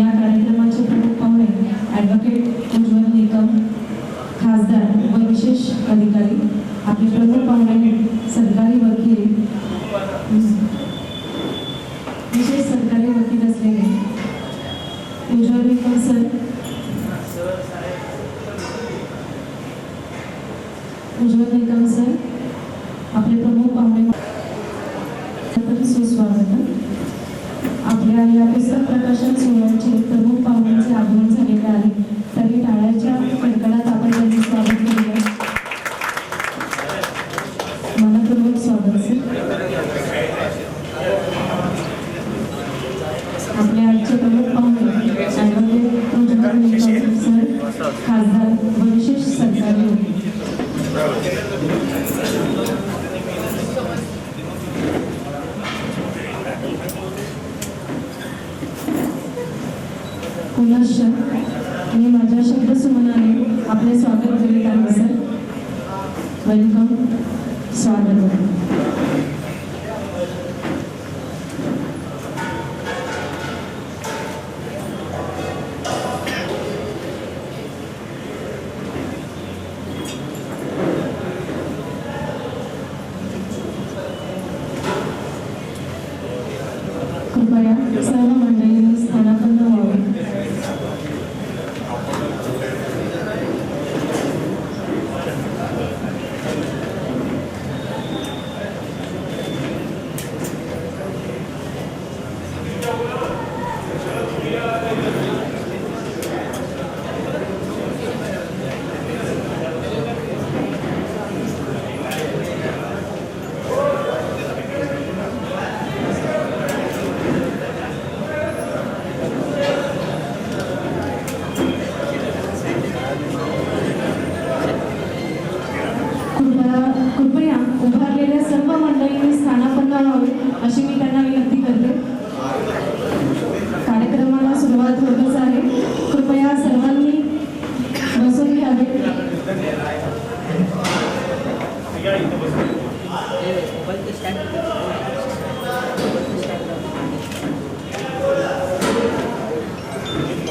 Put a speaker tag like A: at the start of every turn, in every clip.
A: या कार्यक्रमाचे प्रमुख पाहुणे ॲडव्होकेट उज्ज्वल निकम खासदार व विशेष अधिकारी आपले प्रमुख Hazrat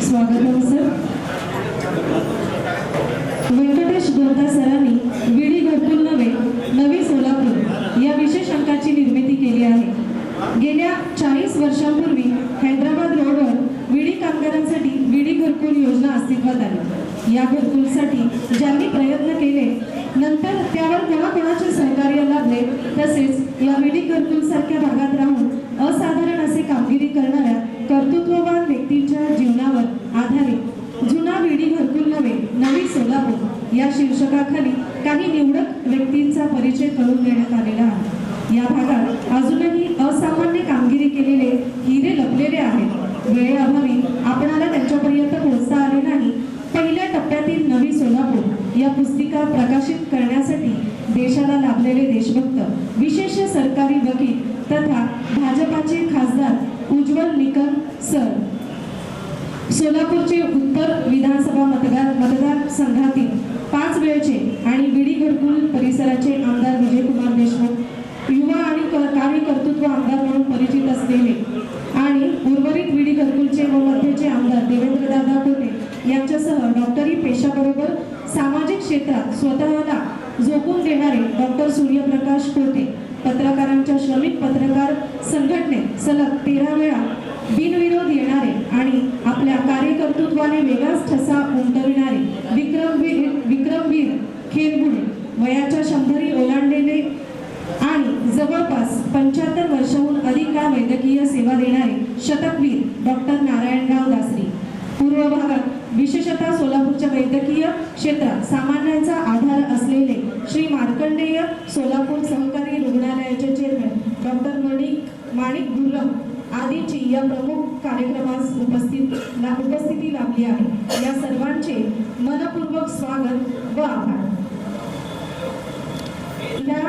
A: स्वागत आहे सर व्यंकटेश गोरदा सरांनी विडी घरकुल नवे नवी सोलापूर या विशेष अंकाची निर्मिती केली आहे गेल्या चाळीस वर्षांपूर्वी हैदराबाद रोडवर विडी कामगारांसाठी विडी घरकुल योजना अस्तित्वात आली. या घरकुलसाठी ज्यांनी प्रयत्न केले नंतर त्यावर कोणाकोणाचे सहकार्य लाभले तसेच या विडी घरकुल सारख्या भागात राहून असाधारण असे कामगिरी करणाऱ्या कर्तृत्ववान व्यक्तींच्या जीवनावर आधारित जुना विडी घरकुल नव्हे नवी सोलापूर या शीर्षकाखाली काही निवडक व्यक्तींचा परिचय करून देण्यात आलेला आहे. या भागात अजूनही असामान्य कामगिरी केलेले हिरे लपलेले आहेत वेळेअभावी आपणाला त्यांच्यापर्यंत पोहोचता आले नाही पहिल्या टप्प्यातील नवी सोलापूर या पुस्तिका प्रकाशित करण्यासाठी देशाला लाभलेले देशभक्त विशेष सरकारी वकील तथा भाजपाचे खासदार उज्ज्वल निकम सर सोलापूरचे उत्तर विधानसभा मतदार मतदारसंघातील पाच वेळचे आणि विडी घरकुल परिसराचे आमदार विजयकुमार देशमुख युवा आणि कार्यकर्तृत्व आमदार म्हणून परिचित असलेले आणि उर्वरित विडी घरकुलचे व मध्यचे आमदार देवेंद्रदादा कोटे यांच्यासह डॉक्टरी पेशाबरोबर सामाजिक क्षेत्रात स्वतःला झोकून देणारे डॉक्टर सूर्यप्रकाश कोटे पत्रकारांच्या श्रमिक पत्रकार संघटनेत सलग तेरा वेळा बिनविरोध येणारे आणि आपल्या कार्यकर्तृत्वाने वेगळाच ठसा उमटविणारे विक्रमवीर विक्रमवीर खेरगुडे वयाच्या शंभरी ओलांडलेले आणि जवळपास पंच्याहत्तर वर्षाहून अधिक काळ वैद्यकीय सेवा देणारे शतकवीर डॉक्टर नारायणराव दासरी. पूर्व भागात विशेषतः सोलापूरच्या वैद्यकीय क्षेत्रात सामान्यांचा आधार असलेले श्री मार्कंडेय सोलापूर सहकारी रुग्णालयाचे चेअरमॅन डॉक्टर मणिक माणिक गुरम आदींची या प्रमुख कार्यक्रमास उपस्थित ला, उपस्थिती लाभली आहे. या सर्वांचे मनपूर्वक स्वागत व आभार. या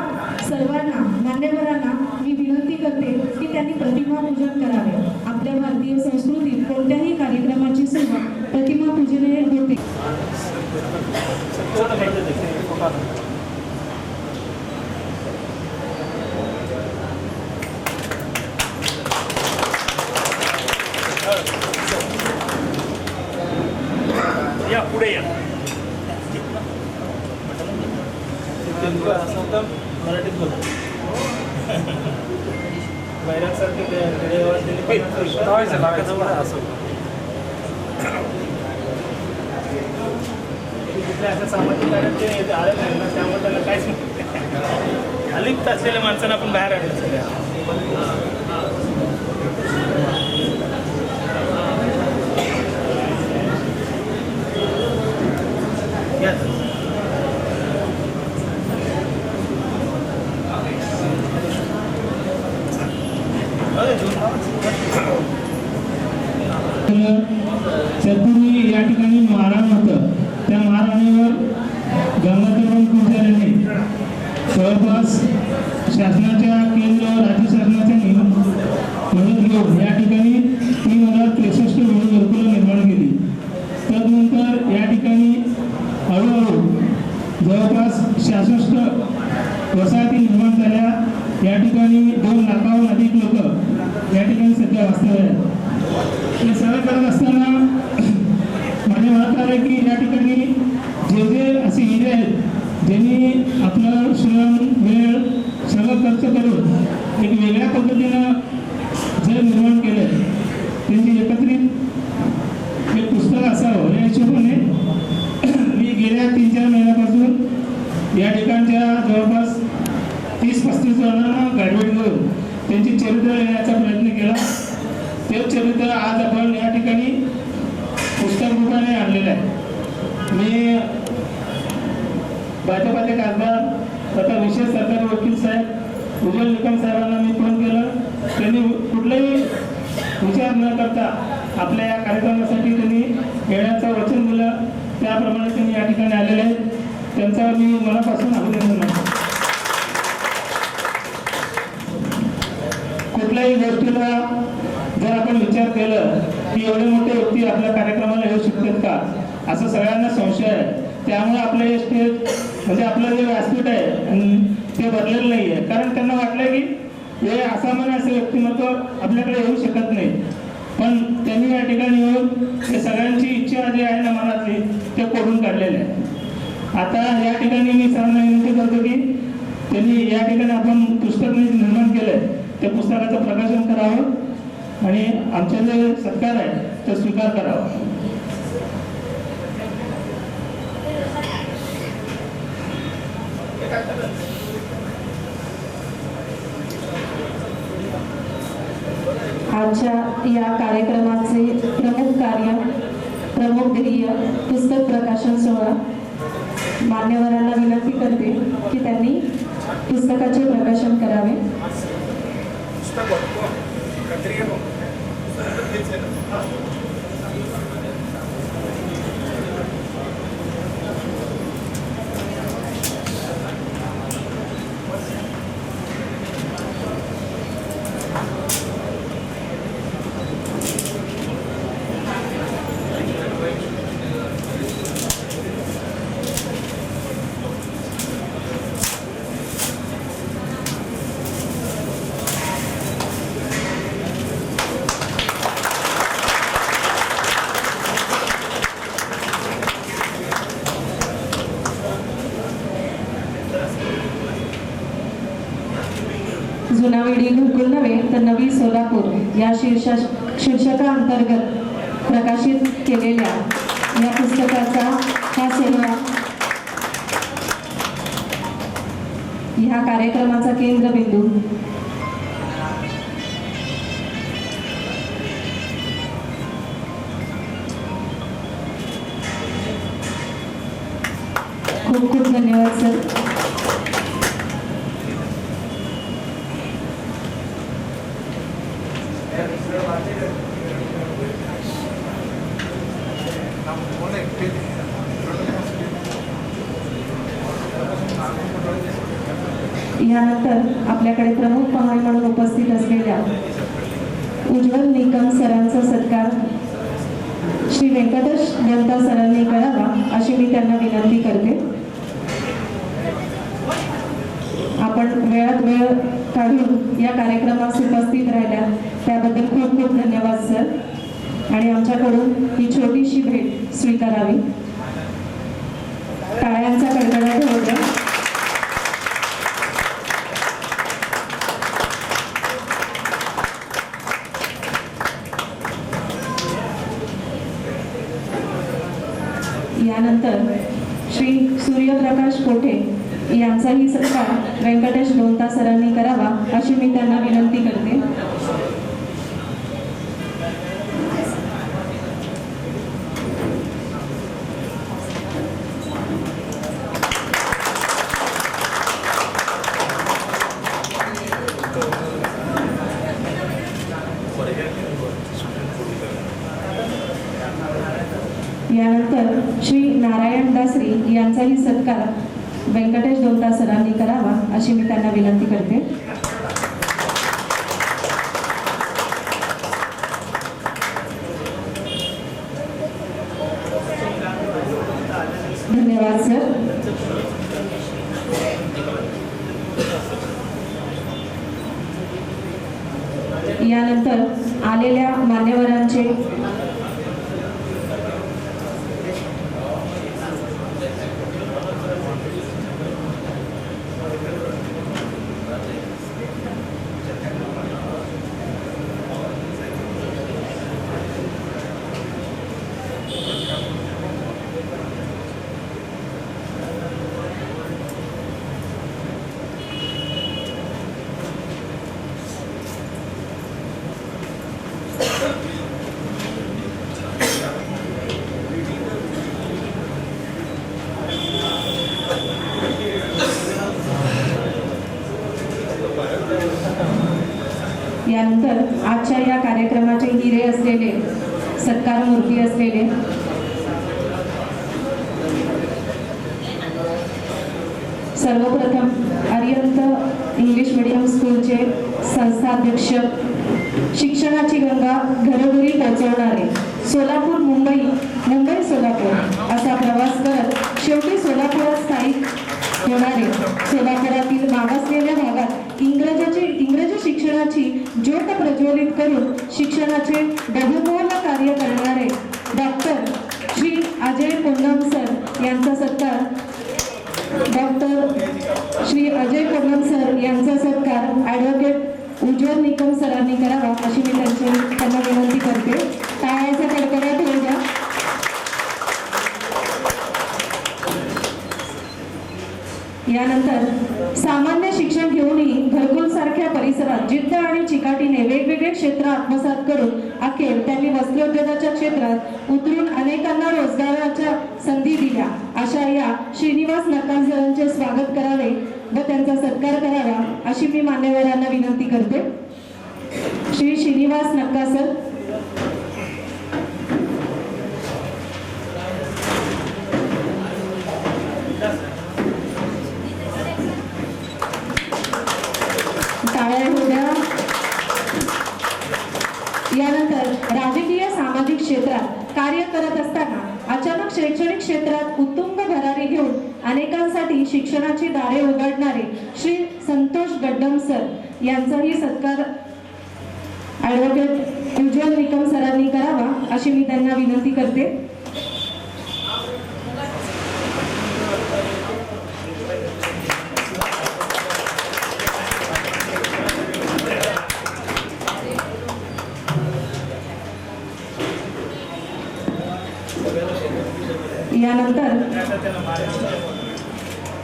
A: सर्वांना मान्यवरांना मी विनंती करते की त्यांनी प्रतिमा पूजन करावे. आपल्या भारतीय संस्कृतीत कोणत्याही कार्यक्रमाची सुरुवात प्रतिमा पूजने होते
B: या पुढे या
C: मराठीत बोला बैरागसारखे खेडेगावात त्यांनी पन्नास वर्ष कुठल्या अशा सामाजिक कार्यात ते आले नाही ना त्यामुळे त्याला काहीच नाही अलिप्त असलेल्या माणसांना आपण बाहेर आणलं सगळ्या या. अरे,
D: या ठिकाणी मारहाण गंगाधरराव कुलकर्णी जवळपास शासनाच्या केंद्र राज्य शासनाच्या नियम मदत घेऊन या ठिकाणी तीन हजार त्रेसष्ट वेळी घरकुलं निर्माण केली. तदनंतर या ठिकाणी हळूहळू जवळपास सहासष्ट वसाहती निर्माण झाल्या. या ठिकाणी दोन लाखाहून अधिक लोक या ठिकाणी सध्या वास्तव्य आहेत. हे सगळं करत असताना माझ्या मनात आहे की या ठिकाणी जे जे असे हिरे आहेत ज्यांनी आपलं श्रम वेळ सगळं खर्च करून एक वेगळ्या पद्धतीनं जग निर्माण केलं त्यांची एकत्रित एक पुस्तक असावं या हिशोबाने मी गेल्या तीन चार महिन्यापासून या ठिकाणच्या जवळपास तीस पस्तीस जणांना ग्रॅज्युएट करून त्यांची चरित्र लिहिण्याचा प्रयत्न केला ते चरित्र आज आपण या ठिकाणी पुस्तक रूपाने आणलेलं आहे मी भाजपाचे खासदार तथा विशेष सरकारी वकील साहेब उज्ज्वल निकम साहेबांना मी फोन केलं त्यांनी कुठलाही विचार न करता आपल्या या कार्यक्रमासाठी त्यांनी येण्याचं वचन दिलं त्याप्रमाणे त्यांनी या ठिकाणी आलेले आहेत त्यांचं मी मनापासून अभिनंदन करतो कुठल्याही जर आपण विचार केलं की एवढे मोठे व्यक्ती आपल्या कार्यक्रमाला येऊ शकतात का? असं सगळ्यांना संशय आहे. त्यामुळे आपलं हे स्टेज म्हणजे आपलं जे व्यासपीठ आहे आणि ते भरलेलं नाही आहे कारण त्यांना वाटलं की हे असामान्य असं व्यक्तिमत्व आपल्याकडे येऊ शकत नाही. पण त्यांनी या ठिकाणी येऊन हे सगळ्यांची इच्छा जी आहे ना मनातली ते कोडून काढलेले आहे. आता या ठिकाणी मी सर्वांना विनंती करतो की त्यांनी या ठिकाणी आपण पुस्तक निर्माण केलंय. त्या पुस्तकाचं प्रकाशन करावं आणि आमचे जे सत्कार आहे ते स्वीकार करावा.
A: आजच्या या कार्यक्रमाचे प्रमुख कार्य प्रमुख ध्येय पुस्तक प्रकाशन सोहळा. मान्यवरांना विनंती करते की त्यांनी पुस्तकाचे प्रकाशन करावे. जुना वेडी घरकुल नव्हे तर नवी सोलापूर या शीर्षा शीर्षकाअंतर्गत प्रकाशित केलेल्या या पुस्तकाचा हा सोहळा ह्या कार्यक्रमाचा केंद्रबिंदू. सरांचा सत्कार श्री व्यंकटेश जनता सरांनी करावा अशी मी त्यांना विनंती करते. आपण वेळात वेळ काढून या कार्यक्रमास उपस्थित राहिल्या. त्याबद्दल खूप खूप धन्यवाद सर. आणि आमच्याकडून ही छोटीशी भेट स्वीकारावी. टाळ्यांचा कडकडाट होता द्या यानंतर श्री सूर्यप्रकाश कोठे यांचाही सत्कार व्यंकटेश लोंता सरांनी करावा अशी मी त्यांना विनंती करते. यानंतर श्री नारायण दासरी यांचाही सत्कार व्यंकटेश दोनता सरांनी करावा अशी मी त्यांना विनंती करते धन्यवाद सर यानंतर आलेल्या मान्यवरांचे केल्यानंतर आजच्या या कार्यक्रमाचे हिरे असलेले सत्कार मूर्ती असलेले सर्वप्रथम अरिहंत इंग्लिश मीडियम स्कूलचे संस्थाध्यक्ष शिक्षणाची गंगा घरोघरी पोहोचवणारे सोलापूर मुंबई मुंबई सोलापूर असा प्रवास करत शेवटी सोलापुरात स्थायिक होणारे सोलापुरातील मागासलेल्या भागात इंग्रजाची इंग्रजी शिक्षणाची ज्योत प्रज्वलित करून शिक्षणाचे बहुमोल कार्य करणारे डॉक्टर श्री अजय पूनम सर यांचा सत्कार डॉक्टर श्री अजय कदम सर यांचा सत्कार ॲडव्होकेट उज्ज्वल निकम सरांनी करावा अशी मी त्यांची त्यांना विनंती करते टाळ्याचा कडकडाट होऊ द्या यानंतर सामान्य शिक्षण घेऊनही घरकुल सारख्या परिसरात जिद्द आणि चिकाटीने वेगवेगळे क्षेत्र आत्मसात करून अखेर त्यांनी वस्त्रोद्योगाच्या क्षेत्रात उतरून अनेकांना रोजगाराच्या संधी दिल्या. अशा या श्रीनिवास नकांसरांचे स्वागत करावे व त्यांचा सत्कार करावा अशी मी मान्यवरांना विनंती करते. श्री श्रीनिवास नक्कासर सर होऊ द्या यानंतर राजकीय सामाजिक क्षेत्रात कार्य करत असताना अचानक शैक्षणिक क्षेत्रात उत्तुंग भरारी घेऊन अनेकांसाठी शिक्षणाची दारे उघडणारे श्री संतोष गड्डम सर यांचाही सत्कार ॲडव्होकेट उज्ज्वल निकम सरांनी करावा अशी मी त्यांना विनंती करते यानंतर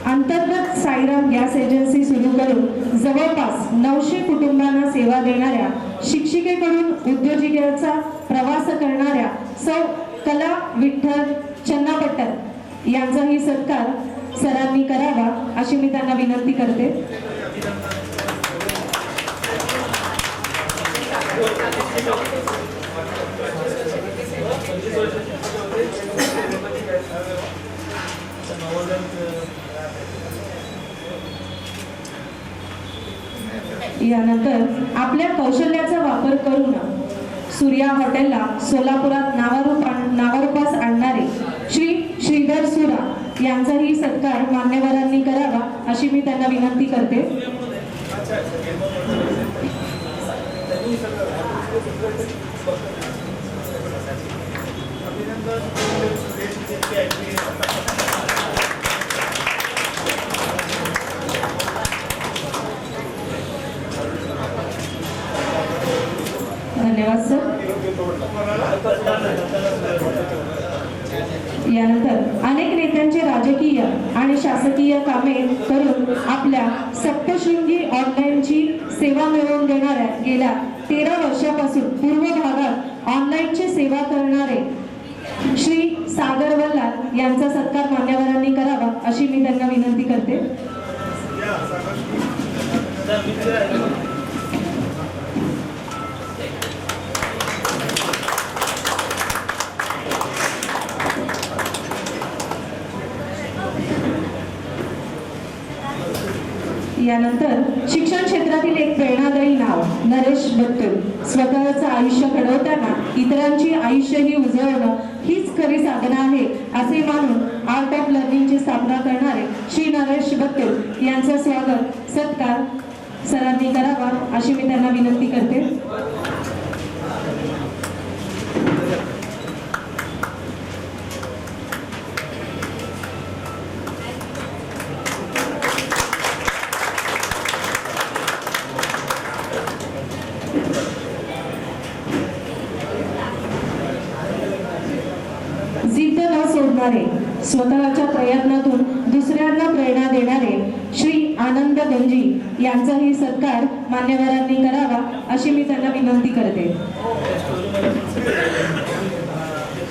A: अंतर्गत साईराम गॅस एजन्सी सुरू करून जवळपास नऊशे कुटुंबांना सेवा देणाऱ्या शिक्षिकेकडून उद्योजिकेचा प्रवास करणाऱ्या सौ कला विठ्ठल चन्नापट्टर यांचाही सत्कार सरांनी करावा अशी मी त्यांना विनंती करते. यानंतर आपल्या कौशल्याचा वापर करून सूर्या हॉटेलला सोलापुरात नावारूप आण- नावारूपास आणणारे श्री श्रीधर सुरा यांचाही सत्कार मान्यवरांनी करावा अशी मी त्यांना विनंती करते. धन्यवाद सर. यानंतर अनेक नेत्यांचे राजकीय आणि शासकीय कामे करून आपल्या सप्तशृंगी ऑनलाईनची सेवा मिळवून देणाऱ्या गेल्या तेरा वर्षापासून पूर्व भागात ऑनलाईनची सेवा करणारे श्री सागर वल्लाल यांचा सत्कार मान्यवरांनी करावा अशी मी त्यांना विनंती करते. यानंतर शिक्षण क्षेत्रातील एक प्रेरणादायी नाव नरेश बत्तूर. स्वतःचं आयुष्य घडवताना इतरांची आयुष्यही उजळणं हीच खरी साधना आहे असे मानून आर्ट ऑफ लर्निंगची स्थापना करणारे श्री नरेश बत्तूर यांचं स्वागत सत्कार सरांनी करावा अशी मी त्यांना विनंती करते जिद्द न सोडणारे स्वतःच्या प्रयत्नातून दुसऱ्यांना प्रेरणा देणारे श्री आनंद गंजी यांचाही सत्कार मान्यवरांनी करावा अशी मी त्यांना विनंती करते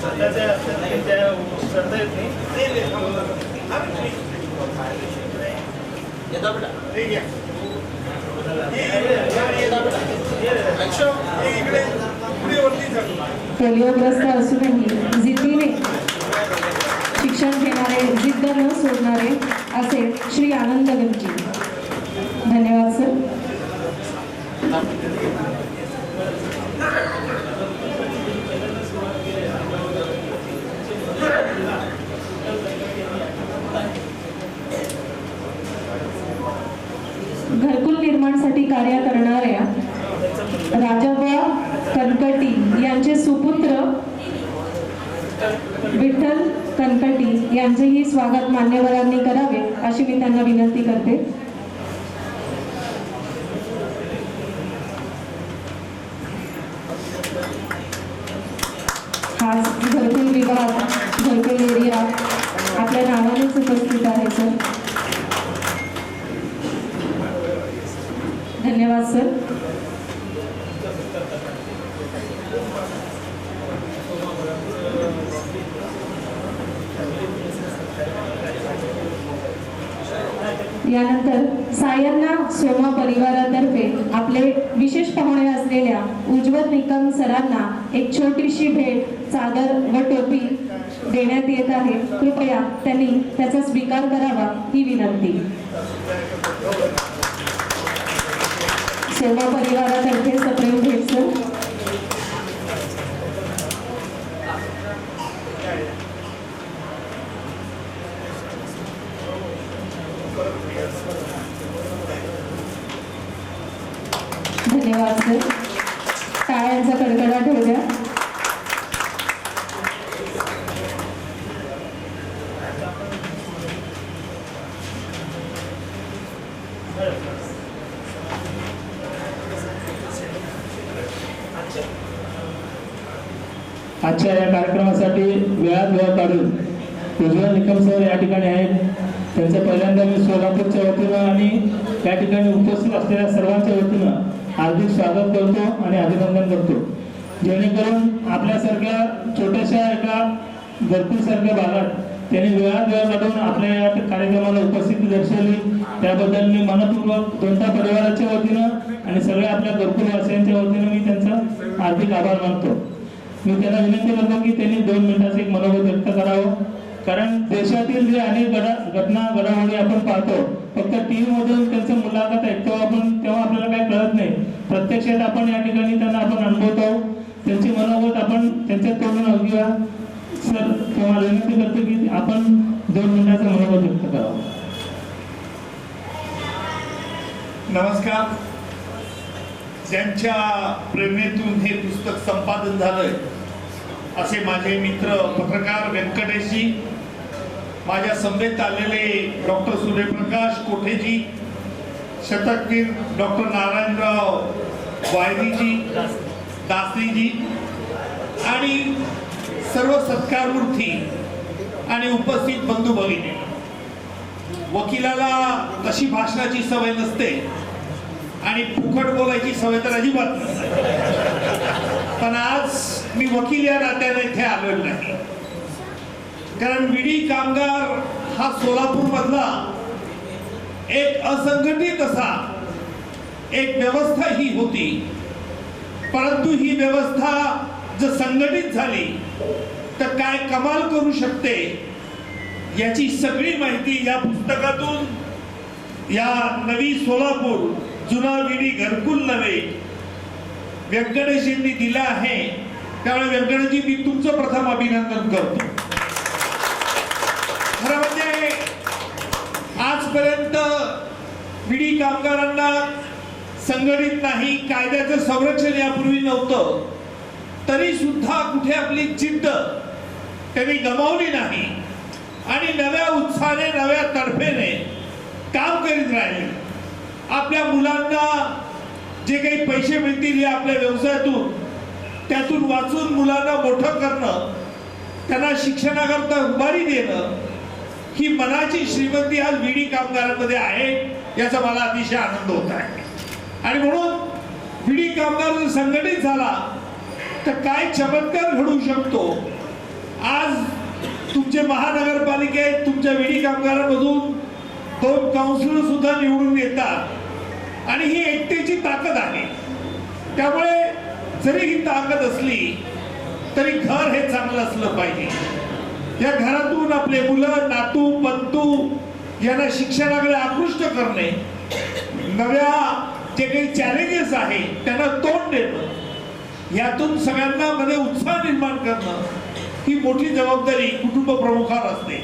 C: स्वतःच्या त्या श्रद्धा येत नाही
A: पोलिओग्रस्त असूनही जिद्दीने शिक्षण न सोडणारे असे श्री आनंद गंजी धन्यवाद सर घरकुल निर्माणसाठी कार्य करणाऱ्या राजाबा कनकटी यांचे सुपुत्र विठ्ठल कनकटी यांचेही स्वागत मान्यवरांनी करावे अशी मी त्यांना विनंती करते हा घरकुल विभाग घरकुल एरिया आपल्या नावानेच उपस्थित आहे सर धन्यवाद सर यानंतर सायन्ना सोमा परिवारातर्फे आपले विशेष पाहुणे असलेल्या उज्ज्वल निकम सरांना एक छोटीशी भेट चादर व टोपी देण्यात येत आहे. कृपया त्यांनी त्याचा स्वीकार करावा ही विनंती. सोमा परिवारातर्फे सप्रेम भेट सर धन्यवाद सर टाळ्यांचा कडकडाट होऊ द्या
D: आजच्या या कार्यक्रमासाठी वेळात वेळ काढून उज्ज्वल निकम सर या ठिकाणी आहेत. त्यांचं पहिल्यांदा मी सोलापूरच्या वतीनं आणि त्या ठिकाणी उपस्थित असलेल्या सर्वांच्या वतीनं हार्दिक स्वागत करतो आणि अभिनंदन करतो. जेणेकरून आपल्यासारख्या छोट्याशा एका घरकुलसारख्या भागात त्यांनी वेळात वेळ काढून आपल्या या कार्यक्रमाला उपस्थिती दर्शवली. त्याबद्दल मी मनपूर्वक दोनता परिवाराच्या वतीनं आणि सगळ्या आपल्या घरकुलवासियांच्या वतीनं मी त्यांचा हार्दिक आभार मानतो. मी त्यांना विनंती करतो की त्यांनी दोन मिनिटाचं एक मनोगत व्यक्त करावं. कारण देशातील जे अनेक घडा घटना घडामोडी आपण पाहतो फक्त टी मधून त्यांचं मुलाखत ऐकतो आपण तेव्हा आपल्याला काही कळत नाही. प्रत्यक्षात आपण या ठिकाणी त्यांना आपण अनुभवतो. त्यांची मनोगत आपण त्यांच्या तोडून घेऊया सर तुम्हाला विनंती करतो की आपण दोन मिनिटाचं मनोगत व्यक्त करावं
E: नमस्कार. ज्यांच्या प्रेरणेतून हे पुस्तक संपादन झालंय असे माझे मित्र पत्रकार व्यंकटेशजी माझ्या समवेत आलेले डॉक्टर सूर्यप्रकाश कोठेजी शतकवीर डॉक्टर नारायणराव वायरीजी दासरीजी आणि सर्व सत्कारमूर्ती आणि उपस्थित बंधू भगिनी. वकिलाला तशी भाषणाची सवय नसते. आणि फुकट बोलायची सवय तर अजिबात नसते. पण आज मी वकील या नात्याने इथे आलेलो नाही. कारण विडी कामगार हा सोलापूर मधला एक असंघटित असा एक व्यवस्था ही होती. परंतु ही व्यवस्था जर संघटित झाली तर काय कमाल करू शकते याची सगळी माहिती या पुस्तकातून. या नवी सोलापूर जुना विडी घरकुल नव्हे. व्यंकटेशींनी दिला आहे. त्यामुळे व्यंकटेशजी मी तुमचं प्रथम अभिनंदन करतो. खरं म्हणजे आजपर्यंत विडी कामगारांना संघटित नाही कायद्याचं संरक्षण यापूर्वी नव्हतं. तरी सुद्धा कुठे आपली जिद्द त्यांनी गमावली नाही. आणि नव्या उत्साहाने नव्या तर्फेने काम करीत राहिले. आपल्या मुलांना जे काही पैसे मिळतील या आपल्या व्यवसायातून त्यातून वाचून मुलांना मोठं करणं त्यांना शिक्षणाकरता उभारी देणं ही मनाची श्रीमंती आज विडी कामगारांमध्ये आहे याचा मला अतिशय आनंद होत आहे. आणि म्हणून विडी कामगार जर संघटित झाला तर काय चमत्कार घडू शकतो? आज तुमचे महानगरपालिकेत तुमच्या विडी कामगारांमधून दोन काउन्सिलर सुद्धा निवडून येतात. आणि ही एकटेची ताकद आहे. त्यामुळे जरी ही ताकद असली तरी घर हे चांगलं असलं पाहिजे. या घरातून आपले मुलं नातू पंतू यांना शिक्षणाकडे आकृष्ट करणे नव्या जे काही चॅलेंजेस आहे त्यांना तोंड देणं यातून सगळ्यांना मध्ये उत्साह निर्माण करणं ही मोठी जबाबदारी कुटुंब प्रमुखावर असते.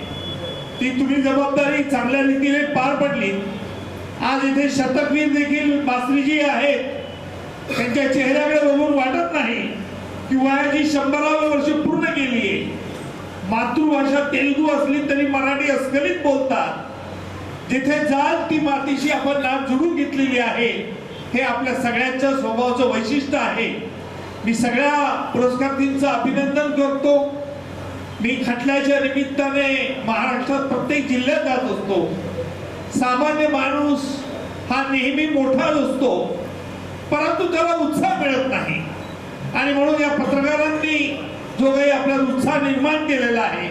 E: ती तुम्ही जबाबदारी चांगल्या रीतीने पार पडली. आज इथे शतकवीर देखील मास्त्रीजी आहेत. त्यांच्या चेहऱ्याकडे बघून वाटत नाही की वयाची शंभरावी वर्ष पूर्ण केली आहे. मातृभाषा तेलुगू असली तरी मराठी अस्खलित बोलतात. जिथे जाल ती मातीशी आपण नात जुळून घेतलेली आहे. हे आपल्या सगळ्यांच्या स्वभावाचं वैशिष्ट्य आहे. मी सगळ्या पुरस्कारार्थींचं अभिनंदन करतो. मी खटल्याच्या निमित्ताने महाराष्ट्रात प्रत्येक जिल्ह्यात जात असतो. सामान्य माणूस हा नेहमी मोठाच असतो परंतु त्याला उत्साह मिळत नाही. आणि म्हणून या पत्रकारांनी जो काही आपल्याला उत्साह निर्माण केलेला आहे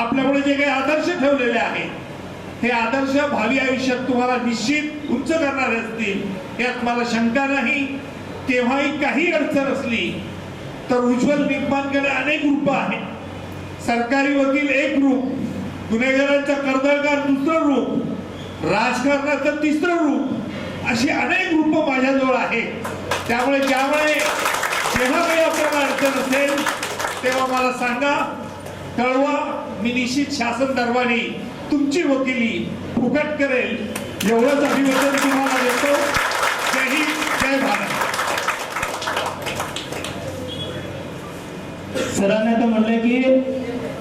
E: आपल्यामुळे जे काही आदर्श ठेवलेले आहेत हे आदर्श भावी आयुष्यात तुम्हाला निश्चित उच्च करणारे असतील यात मला शंका नाही. केव्हाही काही अडचण असली तर उज्ज्वल निगमांकडे अनेक रूपं आहेत. सरकारी वकील एक रूप गुन्हेगारांचा कर्दळकार दुसरं रूप राजकारणाचं तिसरं रूप अशी अनेक रूप माझ्याजवळ आहेत. त्यामुळे ज्यामुळे जेव्हा काही आपल्याला अडचण असेल तेव्हा मला सांगा कळवा मी निश्चित शासन दरबारी तुमची वकिली फुकट करेल. एवढंच अभिवादन तुम्हाला देतो. जय हिंद जय भारत.
D: सरांनी आता म्हणलंय की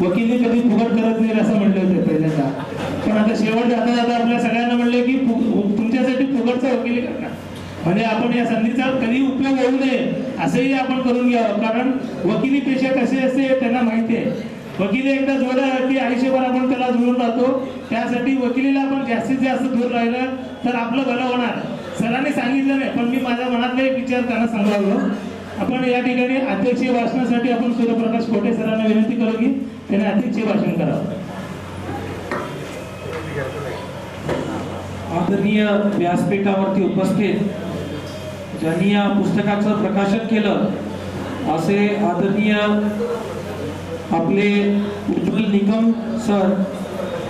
D: वकिली कधी फुकट करत नाही असं म्हणले होते पहिल्यांदा. पण आता शेवट जाता जाता आपल्या सगळ्यांना म्हणले की तुमच्यासाठी फुकटचा वकिली करणार म्हणजे आपण या संधीचा कधी उपयोग होऊ नये असंही आपण करून घ्यावं. कारण वकिली पेशा कसे असते हे त्यांना माहिती आहे. वकील एकदा जोडला की आयुष्यभर आपण त्याला जोडून राहतो. त्यासाठी वकिलीला आपण जास्तीत जास्त दूर राहिलं तर आपलं भलं होणार. सरांनी सांगितलं नाही पण मी माझ्या मनातला एक विचार त्यांना सांगावलो आपण या ठिकाणी अध्यक्षीय भाषणासाठी आपण सूर्यप्रकाश कोटे सरांना विनंती करू की त्याने अध्यक्षीय भाषण करावं?
F: आदरणीय व्यासपीठावरती उपस्थित ज्यांनी या पुस्तकाचं प्रकाशन केलं असे आदरणीय आपले Ujjwal Nikam sir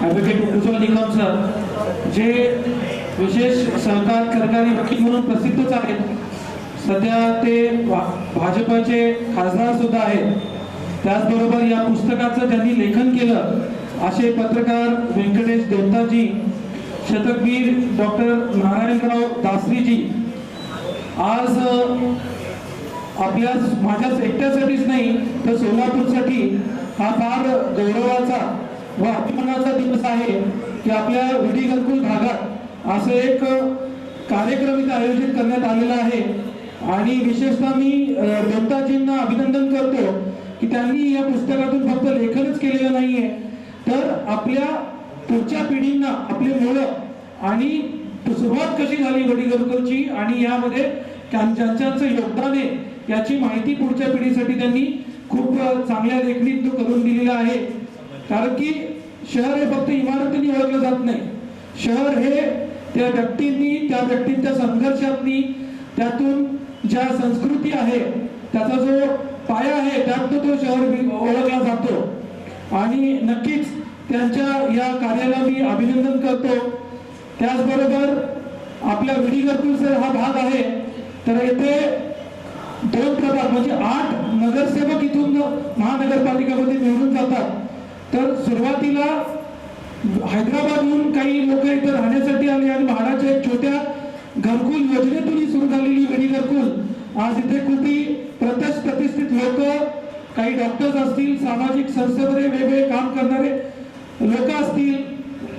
F: advocate Ujjwal Nikam sir जे विशेष सहकार सरकारी वकील म्हणून प्रसिद्धच आहेत सध्या ते भाजपचे खासदार सुद्धा आहेत. त्याचबरोबर या पुस्तकाचं त्यांनी लेखन केलं असे पत्रकार व्यंकटेश देवताजी शतकवीर डॉक्टर नारायणराव दासरीजी. आज आपल्या माझ्याच एकट्यासाठीच नाही तर सोलापूरसाठी हा फार गौरवाचा व अभिमानाचा दिवस आहे की आपल्या विधी भागात असं एक कार्यक्रम इथे आयोजित करण्यात आलेला आहे. आणि विशेषतः मी दत्ताजींना अभिनंदन करतो की त्यांनी या पुस्तकातून फक्त लेखनच केलेलं नाहीये. तर आपल्या पुढच्या पिढींना आपली मुलं आणि सुरुवात कशी झाली वडी आणि यामध्ये त्यां- योगदान आहे याची माहिती पुढच्या पिढीसाठी त्यांनी खूप चांगल्या लेखणीत तो करून दिलेला आहे. कारण की शहर हे फक्त इमारतींनी ओळखलं जात नाही. शहर हे त्या व्यक्तींनी त्या व्यक्तींच्या संघर्षातनी त्यातून ज्या संस्कृती आहे त्याचा जो पाया आहे त्यात तो शहर ओळखला जातो. आणि नक्कीच त्यांच्या या कार्याला मी अभिनंदन करतो. त्याचबरोबर आपल्या विडीगरपूर सर हा भाग आहे. तर येथे दोन प्रकार म्हणजे आठ नगरसेवक इथून महानगरपालिकेमध्ये निवडून जातात. तर सुरुवातीला हैदराबादहून काही लोक इथं राहण्यासाठी आले आणि म्हाडाच्या छोट्या घरकुल योजनेतून सुरू झालेली मिनी घरकुल. आज इथे खूपही प्रत्यक्ष प्रतिष्ठित लोक काही डॉक्टर्स असतील सामाजिक संस्थेमध्ये वेगवेगळे काम करणारे लोक असतील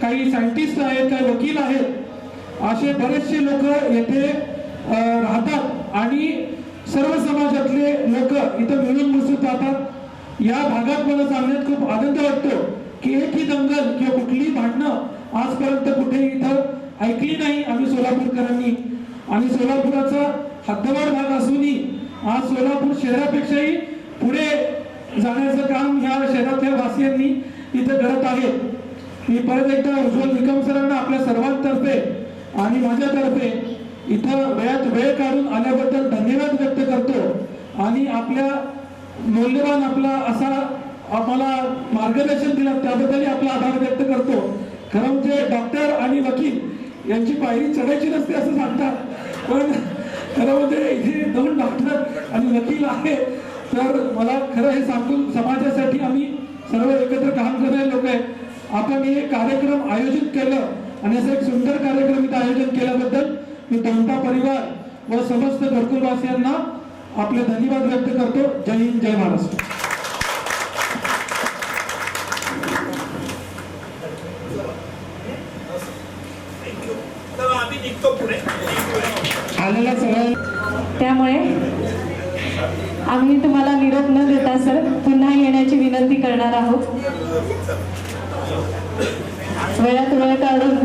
F: काही सायंटिस्ट आहेत काही वकील आहेत असे बरेचसे लोक येथे राहतात. आणि सर्व समाजातले लोक इथं मिळून मिसळून राहतात या भागात मला सांगण्यात खूप आनंद वाटतो की एकही दंगल किंवा कुठलीही भांडणं आजपर्यंत कुठे इथं ऐकली नाही आम्ही सोलापूरकरांनी. आणि सोलापुराचा हद्दवाड भाग असूनही आज सोलापूर शहरापेक्षाही पुढे जाण्याचं काम ह्या शहरातल्या वासियांनी इथं करत आहे. मी परत एकदा उज्ज्वल निकम सरांना आपल्या सर्वांतर्फे आणि माझ्यातर्फे इथं वेळात वेळ काढून आल्याबद्दल धन्यवाद व्यक्त करतो. आणि आपल्या मौल्यवान आपला असा आम्हाला मार्गदर्शन दिलं त्याबद्दलही आपला आभार व्यक्त करतो. खरं म्हणजे डॉक्टर आणि वकील यांची पायरी चढायची नसते असं सांगतात. पण खरं म्हणजे इथे दोन डॉक्टर आणि वकील आहे. तर मला खरं हे सांगून समाजासाठी आम्ही सर्व एकत्र काम करणारे लोक आहे आपण हे कार्यक्रम आयोजित केलं आणि असं एक सुंदर कार्यक्रम इथं आयोजन केल्याबद्दल मी दौंडा परिवार व समस्त घरकुलवासियांना आपले धन्यवाद व्यक्त करतो. जय हिंद जय महाराष्ट्र
C: तर आम्ही निघतो पुढे
D: आलेल्या सगळ्या
A: त्यामुळे आम्ही तुम्हाला निरोप न देता सर पुन्हा येण्याची विनंती करणार आहोत. वेळात वेळ काढून